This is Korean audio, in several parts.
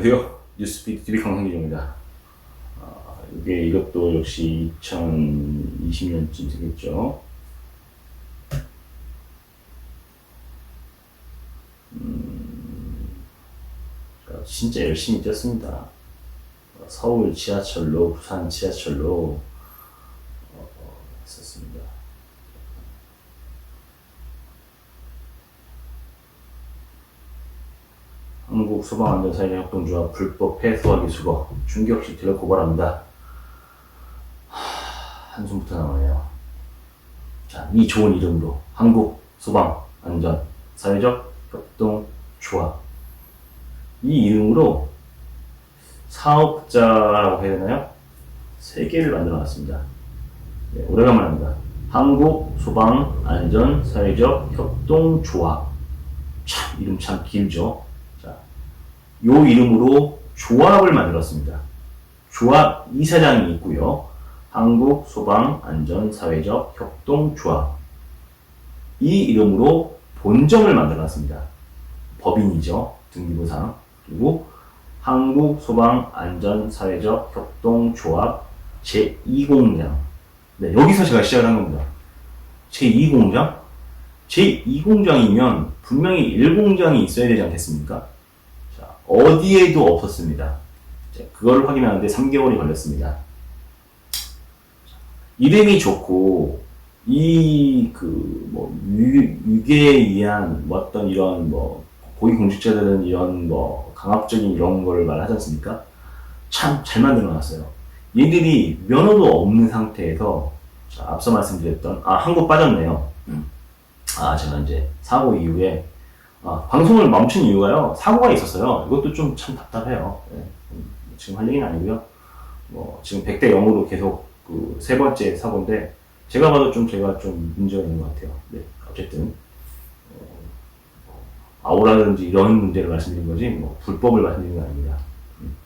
안녕하세요. 뉴스피드 TV 강성기입니다. 아, 이게 이것도 역시 2020년쯤 되겠죠. 음, 제가 진짜 열심히 뛰었습니다. 서울 지하철로, 부산 지하철로 어, 어, 했었습니다. 한국 소방안전사회 협동조합 불법 폐수하기 수거 중격 시티를 고발합니다. 하, 한숨부터 나오네요. 자, 이 좋은 이름으로 한국 소방안전 사회적 협동조합 이 이름으로 사업자라고 해야 되나요? 세 개를 만들어 놨습니다. 네, 오래간만입니다. 한국 소방 안전 사회적 협동조합 참 이름 참 길죠. 자, 요 이름으로 조합을 만들었습니다. 조합 이사장이 있고요. 한국 소방 안전 사회적 협동 조합 이 이름으로 본점을 만들었습니다. 법인이죠. 등기부상 그리고 한국 소방 안전 사회적 협동 조합 제2공장 네, 여기서 제가 시작을 한 겁니다. 제2공장? 제2공장이면 분명히 1공장이 있어야 되지 않겠습니까? 자, 어디에도 없었습니다. 자, 그걸 확인하는데 3개월이 걸렸습니다. 이름이 좋고, 이, 그, 뭐, 유, 유계에 의한 뭐 어떤 이런 뭐, 고위 공직자들은 이런 뭐, 강압적인 이런 걸 말하지 않습니까? 참 잘 만들어 놨어요. 얘들이 면허도 없는 상태에서, 자, 앞서 말씀드렸던, 아, 한국 빠졌네요. 아, 제가 이제 사고 이후에 아, 방송을 멈춘 이유가요. 사고가 있었어요. 이것도 좀 참 답답해요. 예, 음, 지금 할 얘기는 아니고요. 뭐 지금 100대 0으로 계속 그 세 번째 사고인데 제가 봐도 좀 제가 좀 문제가 있는 것 같아요. 네, 어쨌든 어, 아우라든지 이런 문제를 말씀드린 거지 뭐 불법을 말씀드린 건 아닙니다. 음.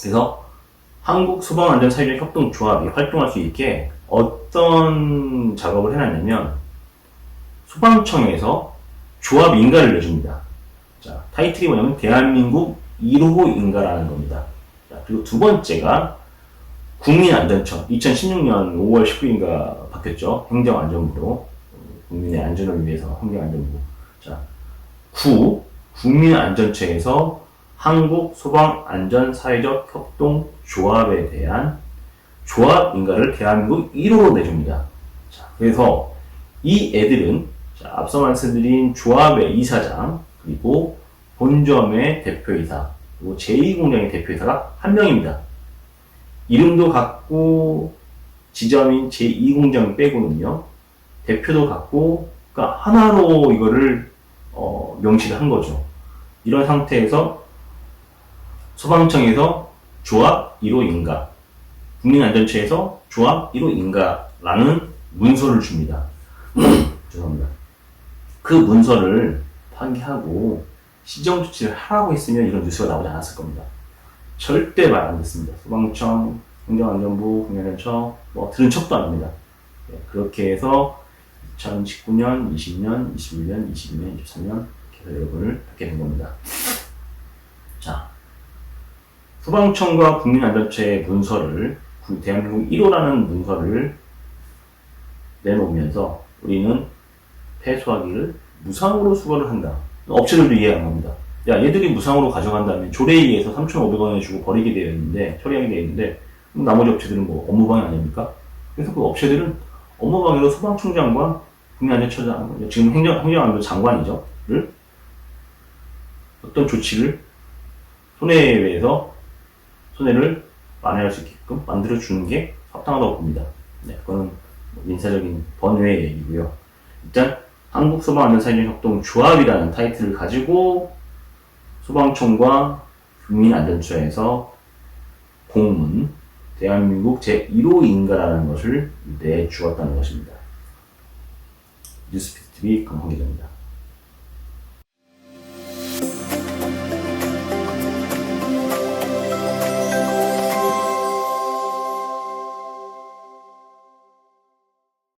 그래서 한국 소방안전사회적 협동조합이 활동할 수 있게 어떤 작업을 해놨냐면 소방청에서 조합 인가를 내줍니다. 자, 타이틀이 뭐냐면 대한민국 1호 인가라는 겁니다. 자, 그리고 두 번째가 국민안전처. 2016년 5월 19일인가 바뀌었죠. 행정안전부로. 국민의 안전을 위해서 행정안전부. 자, 구, 국민안전처에서 한국 소방 안전 사회적 협동 조합에 대한 조합 인가를 대한민국 1호로 내줍니다. 자, 그래서 이 애들은 자, 앞서 말씀드린 조합의 이사장, 그리고 본점의 대표이사, 그리고 제2공장의 대표이사가 한 명입니다. 이름도 같고, 지점인 제2공장 빼고는요, 대표도 같고, 그러니까 하나로 이거를, 어, 명시를 한 거죠. 이런 상태에서 소방청에서 조합 1호 인가, 국민안전처에서 조합 1호 인가라는 문서를 줍니다. 죄송합니다. 그 문서를 파기하고 시정 조치를 하라고 했으면 이런 뉴스가 나오지 않았을 겁니다. 절대 말 안 듣습니다. 소방청, 행정안전부, 국민안전처 뭐 들은 척도 안 합니다. 네, 그렇게 해서 2019년, 20년, 21년, 22년, 23년 계속 여러분을 뵙게 된 겁니다. 자, 소방청과 국민안전처의 문서를 구- 대한민국 1호라는 문서를 내놓으면서 우리는 폐수하기를 무상으로 수거를 한다. 업체들도 이해 안 합니다. 야, 얘들이 무상으로 가져간다면 조례위에서 3,500원에 주고 버리게 되어 있는데, 처리하게 되어 있는데, 나머지 업체들은 뭐 업무방해 아닙니까? 그래서 그 업체들은 업무방해로 소방청장과 국민안전처장, 지금 행정, 행정안전 장관이죠. 를 어떤 조치를 손해배에서 손해를 만회할 수 있게끔 만들어주는 게 합당하다고 봅니다. 네, 그거는 뭐 민사적인 번외의 얘기고요. 일단 한국 소방안전 사회협동 조합이라는 타이틀을 가지고 소방청과 국민안전처에서 공문 대한민국 제1호 인가라는 것을 내주었다는 것입니다. 뉴스피트 TV 강헌기자입니다.